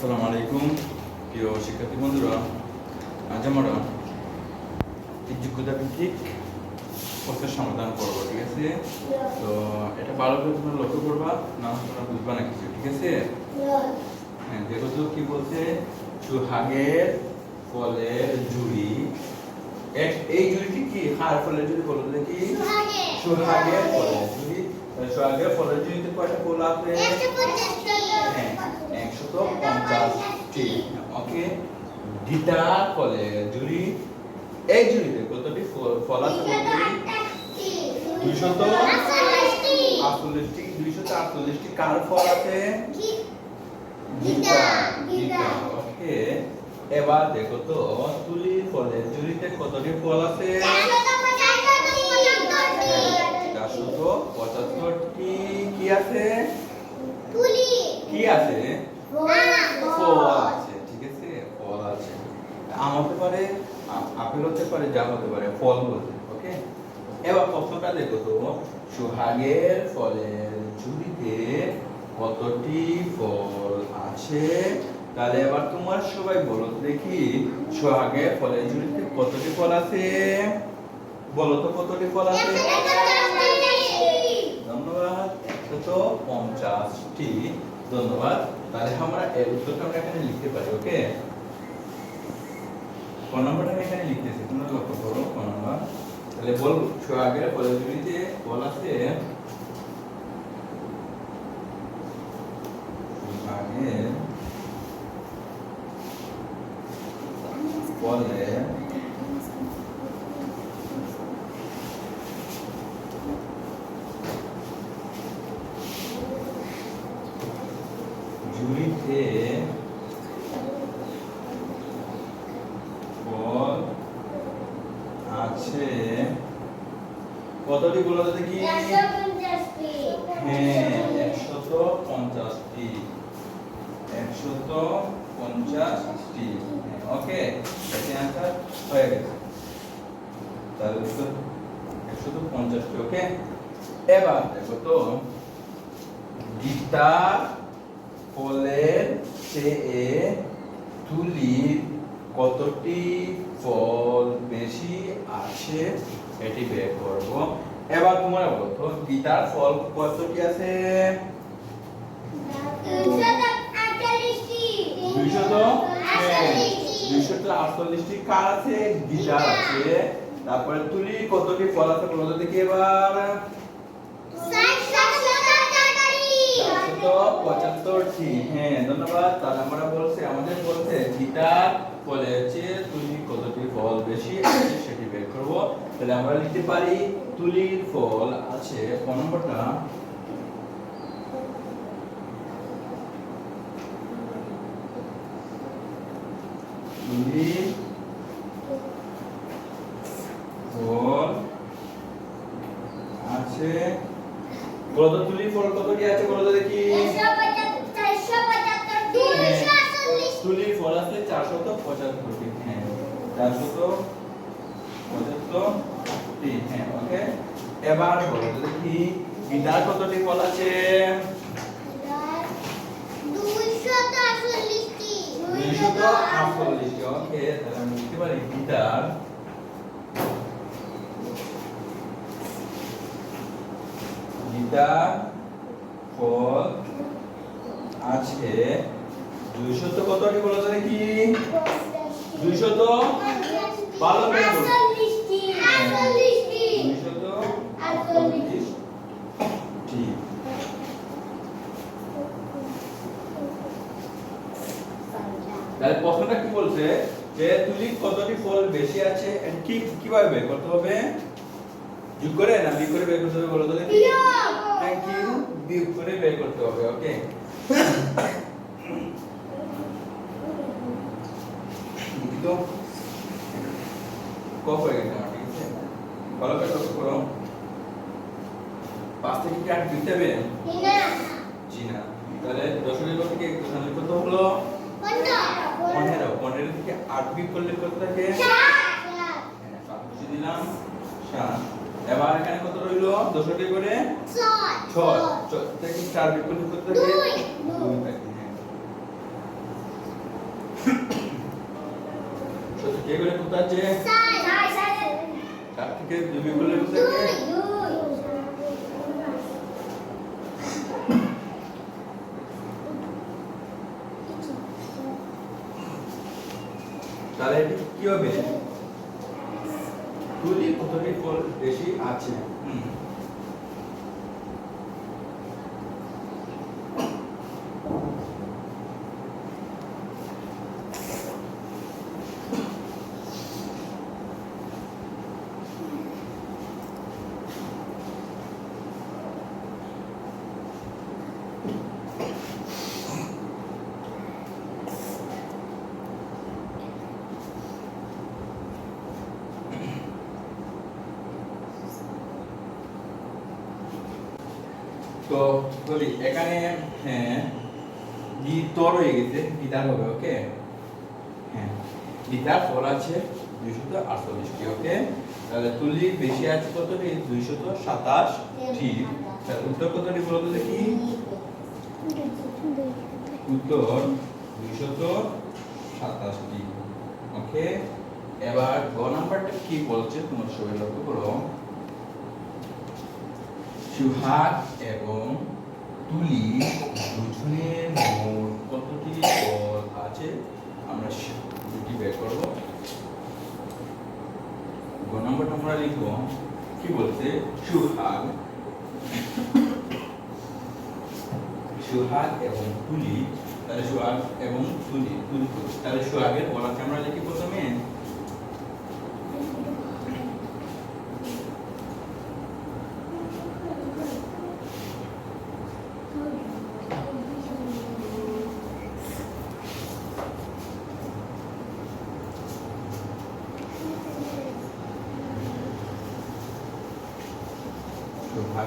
আসসালামু আলাইকুম। প্রিয় শিক্ষার্থী বন্ধুরা আজ আমরা যোগ্যতা ভিত্তিক প্রশ্নের সমাধান করব ঠিক আছে? তো এটা ভালো করে তোমরা লক্ষ্য করবা না তোমরা বুঝবা না কিছু ঠিক আছে? হ্যাঁ দেখো তো কি বলছে? সুহাগের ফলের জুড়ি। এই জুড়িটি কি? হার ফলের জুড়ি বলো দেখি। সুহাগের ফলের জুড়ি। সুহাগের ফলের জুড়িতে কয়টা ফুল আছে? একশত পঞ্চাশটি। ওকে গীতার ফলে জুড়ি। এই জুড়িতে কতটি ফল- ফল আছে দুইশত আটচল্লিশটি। দুইশত আটচল্লিশটি কার ফল আছে? গীতা। গীতা। ওকে এবার দেখো তো তুলির ফলের জুড়িতে কতটি ফল আছে? চারশত পঁচাত্তরটি। কি আছে? কি আছে? ফল আছে ঠিক আছে? ফল আছে। আম হতে পারে আপেল হতে পারে যা হতে পারে ফল বলতে ওকে এবার প্রশ্নটা দেখো তো সুহাগের ফলের ঝুড়িতে কতটি ফল আছে? তাহলে এবার তোমার সবাই বলো দেখি সোহাগের ফলের ঝুড়িতে কতটি ফল আছে? বলো তো কতটি ফল আছে? ধন্যবাদ একশত পঞ্চাশটি। ধন্যবাদ। তাহলে আমরা এর উত্তরটা আমরা এখানে লিখতে পারি, ওকে? কোন নম্বরটা আমি এখানে লিখতেছি, তোমরা লক্ষ্য করো কোন নম্বর। তাহলে বল আগের কলেজগুলিতে বল আছে। আগের বলে ঝুড়িতে ফল আছে কতটি বলো তো দেখি হ্যাঁ পঞ্চাশটি। ওকে হয়ে গেছে। তাহলে পঞ্চাশটি, ওকে? এবার দেখো তো, গীতা ফলের চেয়ে তুলির কতটি ফল বেশি আছে এটি বের করব। এবার তোমরা তো গীতার ফল আটচল্লিশটি। কার আছে? তারপরে তুলি ফল আছে বলো দেখি এবার। পঁচাত্তরটি। হ্যাঁ ধন্যবাদ। তাহলে আমরা বলছি, আমাদের বলছে, গীতার ফলে তুলি কতটি ফল বেশি সেটি বের করব। তাহলে আমরা লিখতে পারি তুলির ফল আছে কোন নম্বরটা? আছে। বলো তো তুলির ফল আছে বলো তো দেখি। তুলির ফল আছে চারশত পঁচাত্তরটি হ্যাঁ চারশত হ্যাঁ ওকে? এবার বলো দেখি গীতার কতটি ফল আছে? দুইশত আটচল্লিশটি। ওকে তাহলে আমি লিখতে পারি ফল আছে দুইশত কতটি বলো দেখি দুইশত? ভালো করে বলো। দুইশত আটচল্লিশটি তাহলে প্রশ্নটা কি বলছে যে তুলি কতটি ফল বেশি আছে and কি কীভাবে বের করতে হবে? যোগ করে না বিয়োগ করে বের করতে হবে বলো তো থ্যাংক ইউ বিয়োগ করে বের করতে হবে ওকে তো কপ হয়ে গেছে ঠিক আছে? ভালো করে লক্ষ্য করো। পাঁচ থেকে কি আট দিতে হবে? জি না তাহলে দশমিক থেকে কত হলো? পনেরো। পনেরো। থেকে আট বিয়োগ করলে কত থাকে? হ্যাঁ, দিলাম। সাত। এবার এখানে কত রইল? দশকে করে? ছয়। ছয়। থেকে চার বিয়োগ করলে কত থাকে? দুই। থাকে হ্যাঁ। কে করে কোথা আছে? কার থেকে দুই বলে কোথা আছে তাহলে এটি কি হবে? তুলি কতটি ফল বেশি আছে তো বলি, এখানে হ্যাঁ গীতর হয়ে গেছে গীতার হবে, ওকে? হ্যাঁ গীতার ফল আছে দুইশত আটচল্লিশটি ওকে? তাহলে তুলি বেশি আছে কতটি দুইশত সাতাশটি তাহলে উত্তর কতটি বলতো দেখি? উত্তর দুইশত সাতাশটি ওকে? এবার গ নাম্বারটা কি বলছে? তোমার সবাই লক্ষ্য করো। সুহাগ এবং তুলি দুজনের মোট কতটি পদ আছে? আমরা দুটি বের করব। গ নম্বরটা আমরা লিখব, কি বলছে? সুহাগ। সুহাগ এবং তুলি, তাহলে সুহাগ এবং তুলি তুলি। তাহলে সুহাগের বলাকে আমরা লিখি প্রথমে।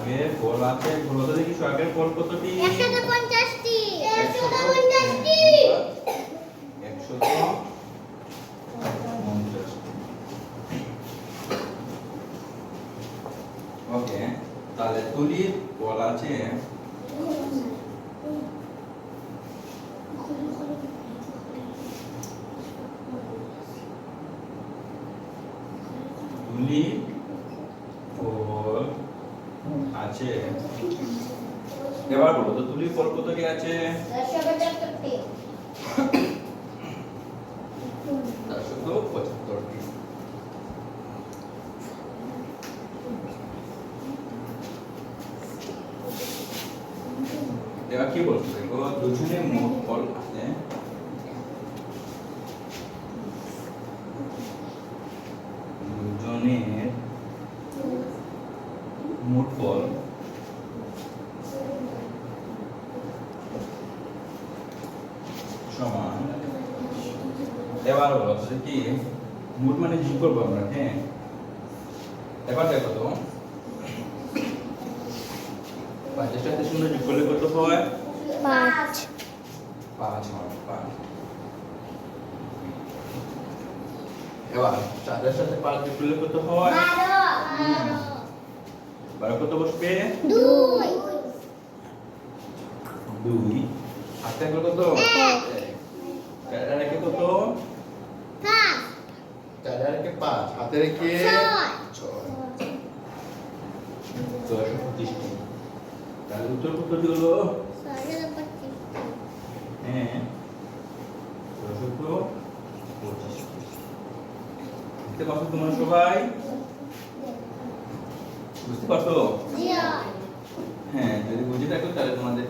সুহাগের বল আছে বলো তো দেখি সুহাগের বল কতটি? একশত পঞ্চাশটি। একশত পঞ্চাশটি। একশত পঞ্চাশটি। ওকে তাহলে তুলির বল আছে। তুলির বল আছে? এবার বলো তো তুলির বল কতটি আছে? চারশত পঁচাত্তরটি এবার কি বলছো দেখো দুজনে মোট ফল আছে দুজনের মোট ফল এবার বলো কি? মোট মানে যোগ করব আমরা হ্যাঁ। এবার দেখো তো। পাঁচের সাথে শূন্য যোগ করলে কত হয়? পাঁচ। পাঁচ হয় পাঁচ। এবার চারের সাথে পাঁচ যোগ করলে কত হয়? বারো। বারো কত বসবে? দুই। দুই। থাকলে কত এক। চার রেখে কত পাঁচ চার রেখে পাঁচ হাতে রেখে ছয় ছয় ছয়শো পঁচিশটি তাহলে উত্তর কতটি হলো ছয়শত পঁচিশ হ্যাঁ ছয়শত পঁচিশ বুঝতে পারছ তোমরা সবাই? বুঝতে পারছ? হ্যাঁ যদি বুঝে থাকো তাহলে ধন্যবাদ